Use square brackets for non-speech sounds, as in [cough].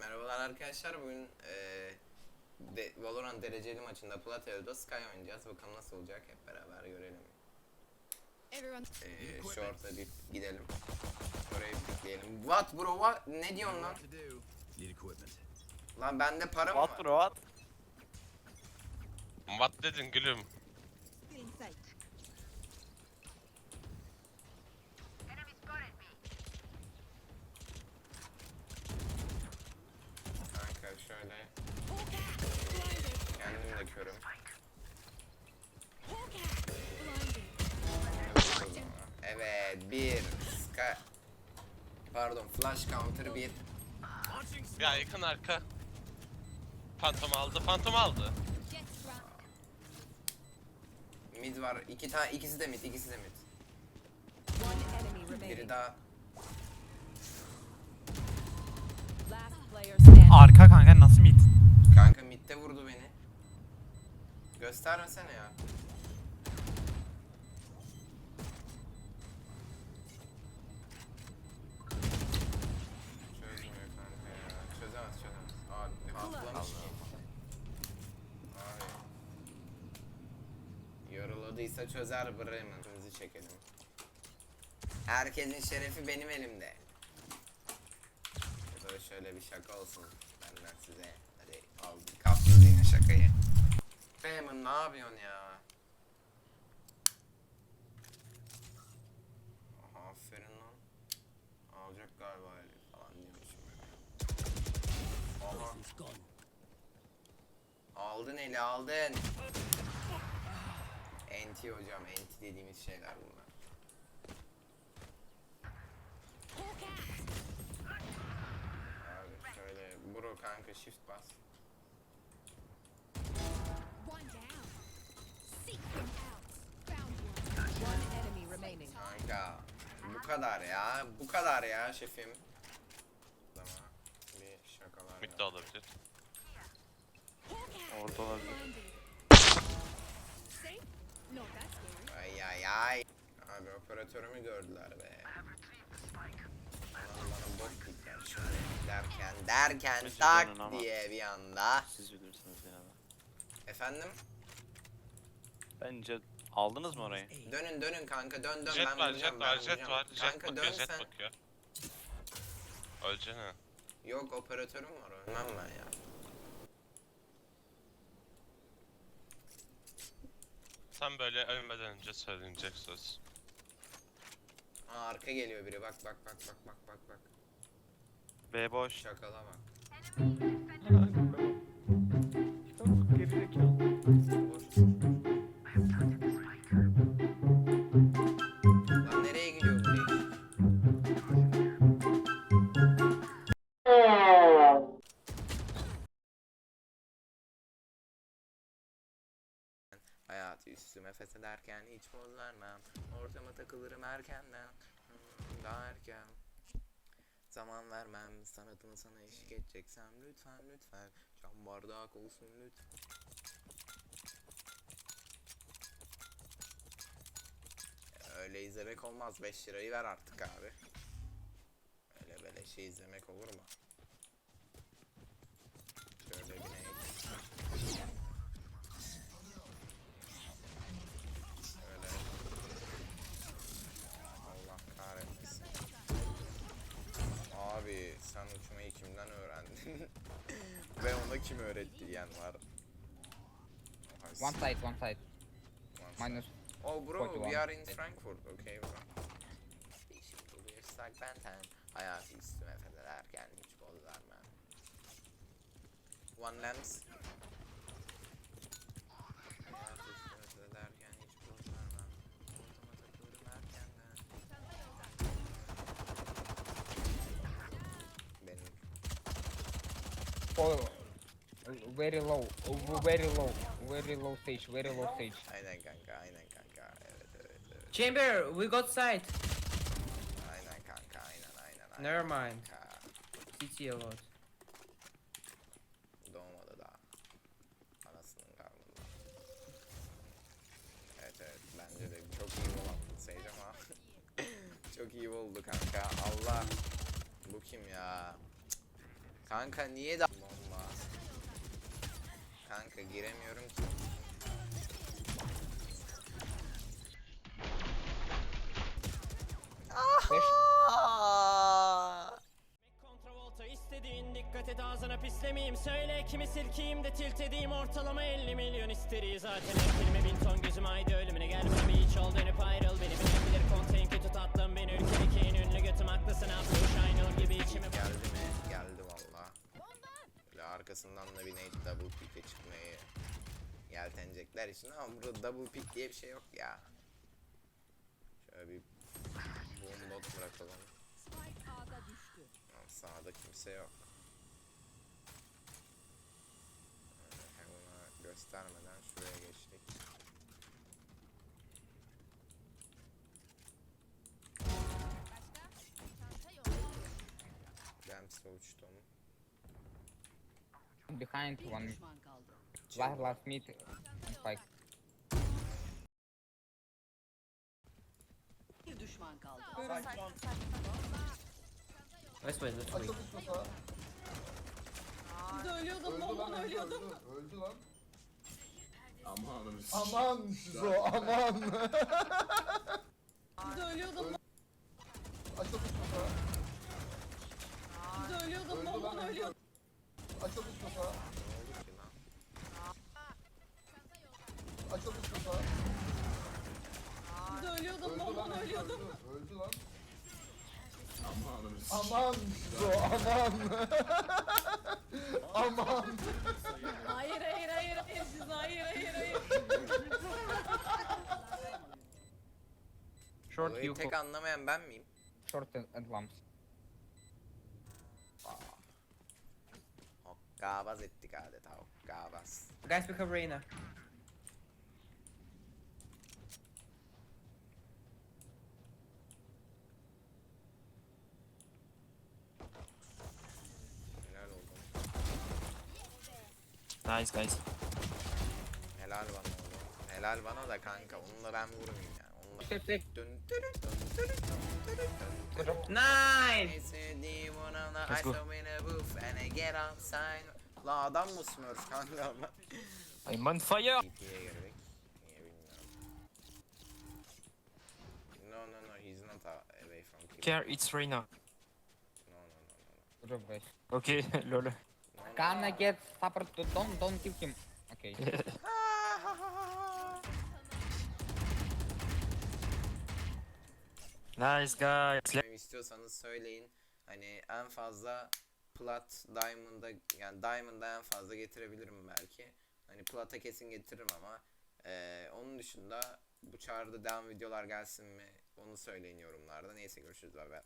merhabalar arkadaşlar. Bugün eee de, Valorant dereceli maçında Plateau'da Sky oynayacağız. Bakalım nasıl olacak hep beraber görelim. Everyone, Eee short'a bir gidelim. Oraya bir pikleyelim. What bro what? Ne diyorsun lan? Lan bende para mı What var? bro what? What dedin gülüm? in sight. Kanka şöyle. Körüm. Evet bir Sky. Pardon flash counter bir. Ya yakın arka. Phantom aldı, Phantom aldı. Mid var. iki tane ikisi de mid, ikisi de mid. One enemy Biri remaining. daha Last player standing. Arka kanka nasıl mid? kanka. Göstermesene ya. Çözmüyor kanka ya. Çözemez çözemez. Abi patlamış ki. Abi. Yoruladıysa çözer Bremen. Hızlı çekelim. Herkesin şerefi benim elimde. Ya da şöyle bir şaka olsun benden size. Hadi aldım kaptınız yine şakayı. Ne yapıyorsun ya? Aha, aferin lan. Alacak galiba öyle falan diyormuşum. Aha. Aldın eli aldın. Enti hocam enti dediğimiz şeyler bunlar. Abi şöyle bro kanka shift bas. One down. Kadar ya bu kadar ya şefim. Ama bir şakalar Mid de olabilir. Orada olabilir. Ay ay ay. Abi operatörümü gördüler be. Bana bot gittiler şöyle derken derken Özür tak dilerim ama. diye bir anda. Siz bilirsiniz ya. Efendim? Bence aldınız mı orayı? Dönün dönün kanka dön dön Jet ben var, vuracağım jet ben var, jet vuracağım. var. Jet Kanka bakıyor, dön jet sen. bakıyor. Öleceksin. Yok operatörüm var ölmem ben ya. Sen böyle ölmeden önce söylenecek söz. Aa arka geliyor biri bak bak bak bak bak bak bak. B boş. Şakala bak. Üstüme fethederken hiç poz vermem Ortama takılırım erkenden Hmm, Daha erken. Zaman vermem Sanatımı sana eşlik edeceksem Lütfen lütfen. Cam bardak olsun lütfen. Öyle izlemek olmaz. 5 lirayı ver artık abi. Öyle böyle şey izlemek olur mu? Uçmayı kimden öğrendin? [laughs] Ve ona kim öğretti diyen var. One side, one side. one Minus. side. Oh bro, 41. we are in Frankfurt. Okay bro. Bir ıslak benten. Hayatı üstüme federerken hiç vermem. One lens. Hayatı üstüme federerken hiç bol vermem. Ortama takılırım erkenden. Benim Oh, very low, very low, very low stage, very low stage. aynen kanka aynen kanka evet evet evet Chamber, we got sight. aynen kanka aynen aynen aynen Never mind. kanka. CT a lot. Doğmadı daha. Anasının karnında. Evet evet bence de çok iyi olan Sage ama [laughs] çok iyi oldu kanka. Allah. Bu kim ya? Kanka niye da bomba? Kanka giremiyorum ki. İstediğin dikkat et ağzına pislemeyeyim Söyle kimi silkeyim de tilt edeyim Ortalama 50 milyon isteri zaten Elime bin ton gözüm aydı ölümüne Gel bana bir iç ol dönüp ayrıl Beni bilen bilir konteyn kötü tatlım Beni ülkedeki en ünlü götüm haklısın Afro Shine gibi içime Geldi mi? Geldi valla. Arkasından da bir nade double pick'e çıkmayı yeltenecekler için ama burada double pick diye bir şey yok ya. Şöyle bir boom bot bırakalım. Spike. Tamam, sağda kimse yok. Ee, Heaven'a göstermeden şuraya geçtik. Rams'le uçtum. Behind one. Last, last mid. Spike. Bir düşman kaldı. Let's wait, let's wait. Ölüyordum, bomba ölüyordum. Öldü lan. Aman Aman Şizo aman. Ölüyordum, Açıldı Şizo. ölüyordum, Öldü lan öldü. Ölüyordum, Öldü lan öldü. Öldü lan. Aman Şizo aman. aman. Hayır, hayır, hayır, hayır, siz hayır, hayır, hayır. Short Olayı you tek anlamayan ben miyim? short and, and Hokkabaz ettik adeta hokkabaz. Guys, we have Reyna. Helal oldum. Nice guys. Helal bana oğlum. Helal bana da kanka. Onunla ben vurmayayım yani. Nine. I'm on fire. No no no he's not away from people. Care, it's Reyna. No no no no. Okay, [laughs] lol. Can I get supper to don't don't kill him. Okay. [laughs] Nice guy. İstiyorsanız söyleyin. Hani en fazla plat diamond'a yani diamond'a en fazla getirebilirim belki. Hani plata kesin getiririm ama ee, onun dışında bu çağrıda devam videolar gelsin mi onu söyleyin yorumlarda. Neyse görüşürüz bay bay.